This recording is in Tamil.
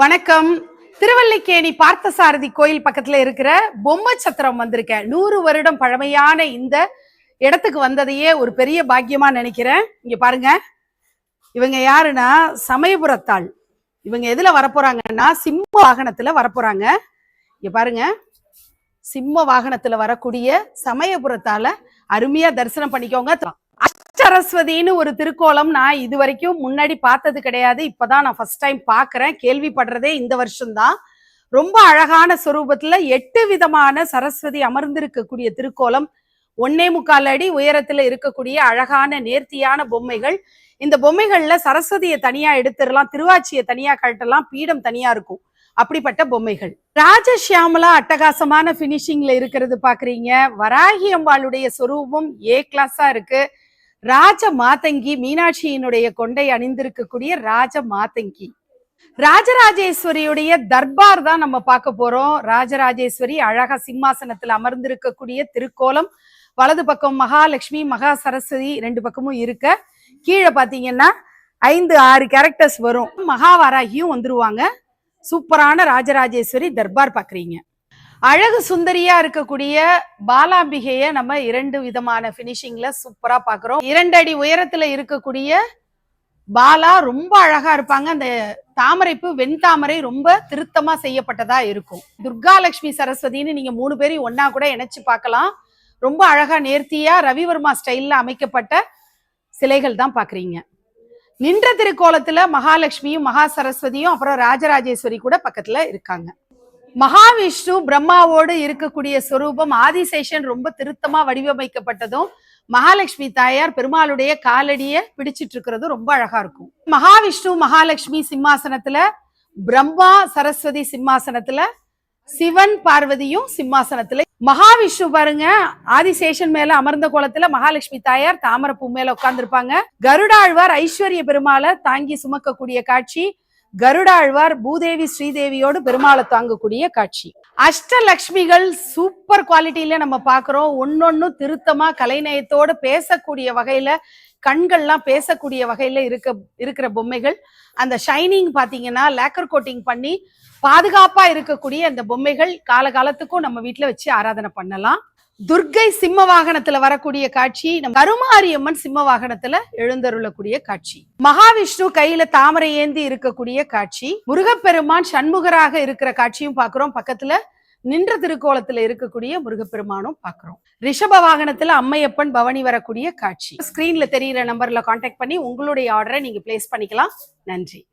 வணக்கம். திருவல்லிக்கேணி பார்த்தசாரதி கோயில் பக்கத்துல இருக்கிற பொம்மை சத்திரம் வந்திருக்கேன் நூறு வருடம் பழமையான இந்த இடத்துக்கு வந்ததையே ஒரு பெரிய பாக்கியமா நினைக்கிறேன். இங்க பாருங்க. இவங்க யாருன்னா சமயபுரத்தாள். இவங்க எதுல வரப்போறாங்கன்னா சிம்ம வாகனத்துல வரப்போறாங்க. இங்க பாருங்க. சிம்ம வாகனத்துல வரக்கூடிய சமயபுரத்தால அருமையா தரிசனம் பண்ணிக்கோங்க. சரஸ்வதினு ஒரு திருக்கோலம் நான் இது வரைக்கும் முன்னாடி பார்த்தது கிடையாது. இப்பதான் நான் ஃபர்ஸ்ட் டைம் பார்க்குறேன். கேள்விப்படுறதே இந்த வருஷம்தான். ரொம்ப அழகான சொரூபத்துல எட்டு விதமான சரஸ்வதி அமர்ந்திருக்கக்கூடிய திருக்கோலம். ஒன்னே முக்கால் அடி உயரத்துல இருக்கக்கூடிய அழகான நேர்த்தியான பொம்மைகள். இந்த பொம்மைகள்ல சரஸ்வதியை தனியா எடுத்துடலாம் திருவாச்சியை தனியா கழட்டலாம் பீடம் தனியா இருக்கும். அப்படிப்பட்ட பொம்மைகள். ராஜஷியாமலா அட்டகாசமான பினிஷிங்ல இருக்கிறது பாக்குறீங்க. வராகி அம்பாளுடைய சொரூபம் ஏ கிளாஸா இருக்கு. ராஜ மாதங்கி மீனாட்சியினுடைய கொண்டை அணிந்திருக்கக்கூடிய ராஜ மாதங்கி. ராஜராஜேஸ்வரியுடைய தர்பார் தான் நம்ம பார்க்க போறோம். ராஜராஜேஸ்வரி அழகா சிம்மாசனத்தில் அமர்ந்திருக்கக்கூடிய திருக்கோலம். வலது பக்கம் மகாலட்சுமி மகா சரஸ்வதி ரெண்டு பக்கமும் இருக்க. கீழே பாத்தீங்கன்னா ஐந்து ஆறு கேரக்டர்ஸ் வரும். மகாவாராகியும் வந்துருவாங்க. சூப்பரான ராஜராஜேஸ்வரி தர்பார் பாக்குறீங்க அழகு சுந்தரியா இருக்கக்கூடிய பாலாம்பிகைய நம்ம இரண்டு விதமான பினிஷிங்ல சூப்பரா பாக்குறோம். இரண்டு அடி உயரத்துல இருக்கக்கூடிய பாலா ரொம்ப அழகா இருப்பாங்க. அந்த தாமரைப்பு வெண்தாமரை ரொம்ப திருத்தமா செய்யப்பட்டதா இருக்கும். துர்கா லட்சுமி சரஸ்வதின்னு நீங்க மூணு பேரையும் ஒன்னா கூட இணைச்சு பார்க்கலாம் ரொம்ப அழகா நேர்த்தியா ரவிவர்மா ஸ்டைல்ல அமைக்கப்பட்ட சிலைகள் தான் பாக்குறீங்க. நின்ற திருக்கோலத்துல மகாலட்சுமியும் மகா சரஸ்வதியும் அப்புறம் ராஜராஜேஸ்வரி கூட பக்கத்துல இருக்காங்க. மகாவிஷ்ணு பிரம்மாவோடு இருக்கக்கூடிய சொரூபம் ஆதிசேஷன் ரொம்ப திருத்தமா வடிவமைக்கப்பட்டதும் மகாலட்சுமி தாயார் பெருமாளுடைய காலடிய பிடிச்சிட்டு இருக்கிறது ரொம்ப அழகா இருக்கும். மகாவிஷ்ணு மகாலட்சுமி சிம்மாசனத்துல பிரம்மா சரஸ்வதி சிம்மாசனத்துல சிவன் பார்வதியும் சிம்மாசனத்துல. மகாவிஷ்ணு பாருங்க ஆதிசேஷன் மேல அமர்ந்த கோலத்துல மகாலட்சுமி தாயார் தாமரப்பூ மேல உட்கார்ந்துருப்பாங்க. கருடாழ்வார் ஐஸ்வர்ய பெருமாளை தாங்கி சுமக்கக்கூடிய காட்சி கருடாழ்வார் பூதேவி ஸ்ரீதேவியோடு பெருமாளை தாங்கக்கூடிய காட்சி. அஷ்டலக்ஷ்மிகள் சூப்பர் குவாலிட்டியில நம்ம பாக்குறோம் ஒன்னொன்னும் திருத்தமா கலைநயத்தோட பேசக்கூடிய வகையில கண்கள்லாம் பேசக்கூடிய வகையில இருக்க இருக்கிற பொம்மைகள். அந்த ஷைனிங் பாத்தீங்கன்னா லேக்கர் கோட்டிங் பண்ணி பாதுகாப்பா இருக்கக்கூடிய அந்த பொம்மைகள் காலகாலத்துக்கும் நம்ம வீட்டுல வச்சு ஆராதனை பண்ணலாம். துர்க்கை சிம்ம வாகனத்துல வரக்கூடிய காட்சி நம்ம கருமாரியம்மன் சிம்ம வாகனத்துல எழுந்தருளக்கூடிய காட்சி. மகாவிஷ்ணு கையில தாமரை ஏந்தி இருக்கக்கூடிய காட்சி முருகப்பெருமான் சண்முகராக இருக்கிற காட்சியும் பாக்குறோம். பக்கத்துல நின்ற திருக்கோலத்துல இருக்கக்கூடிய முருகப்பெருமானும் பாக்குறோம். ரிஷப வாகனத்துல அம்மையப்பன் பவனி வரக்கூடிய காட்சி. ஸ்கிரீன்ல தெரியிற நம்பர்ல கான்டாக்ட் பண்ணி உங்களுடைய ஆர்டரை நீங்க பிளேஸ் பண்ணிக்கலாம். நன்றி.